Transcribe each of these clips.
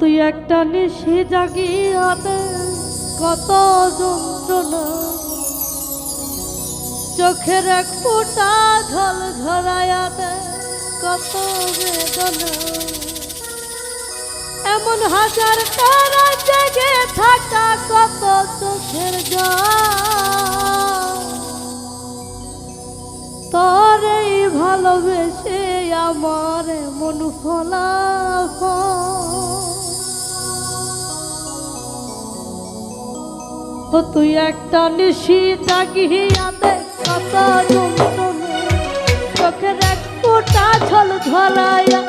তুই একটা নিশি জাগিয়াতে কত যন্ত্রণা। চোখের এক ফোঁটা ঝল ঝরায়াতে কত বেদনা। এমন হাজার তারা জেগে থাকা, কত চোখের তোর এই ভালোবেসে আমার মন ফলা তুই একটা নিশি জাগিয়াতে কত যন্ত্রণা চোখের এক ফোটা ছল ঝরাইয়া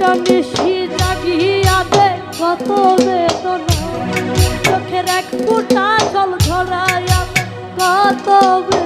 একটা নিশি জাগিয়া দে কত বেদনা। চোখের এক ফুটা জল ঝরাইয়া কত বেদনা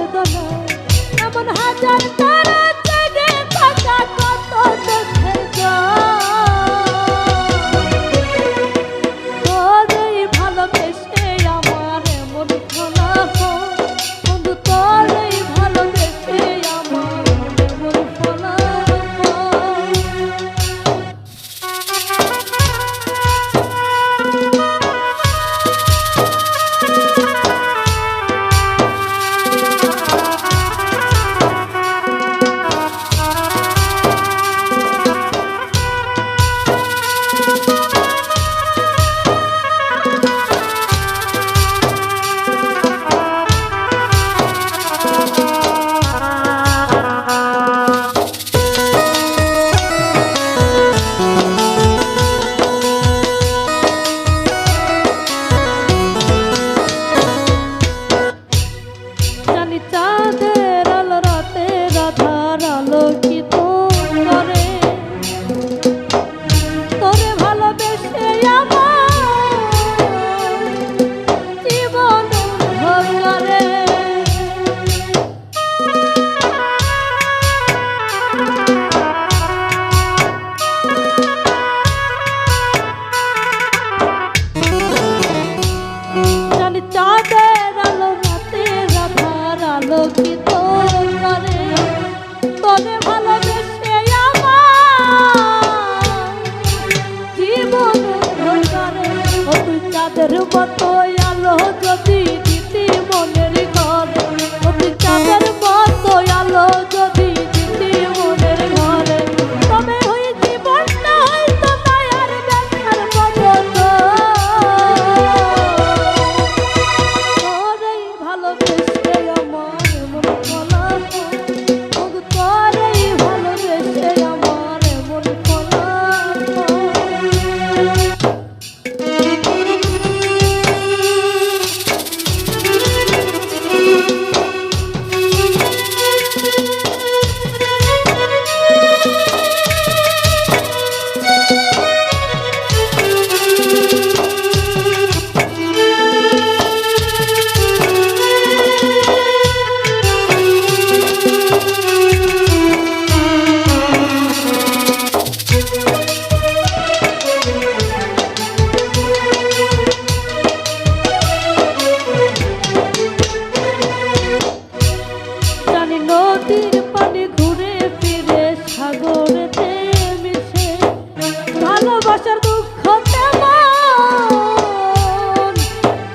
ভালোবাসার দুঃখ তেমন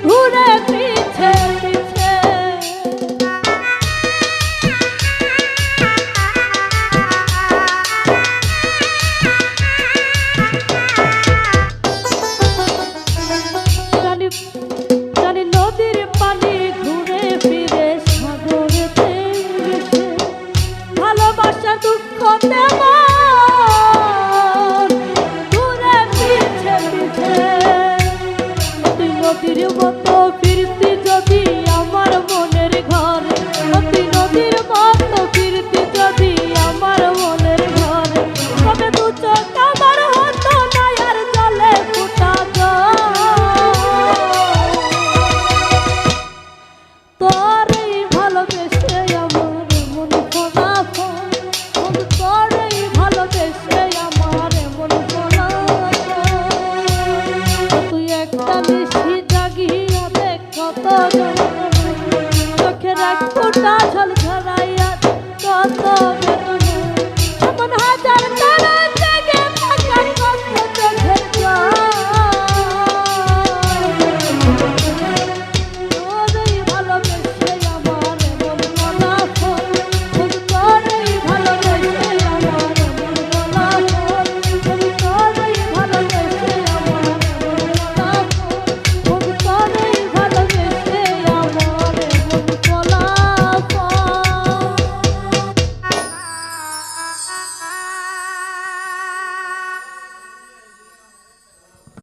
ঘুরে পিছে পিছে। জানি জানি নদীর পানি ঘুরে ফিরে সাগরেতে মিশে দুঃখ তেমন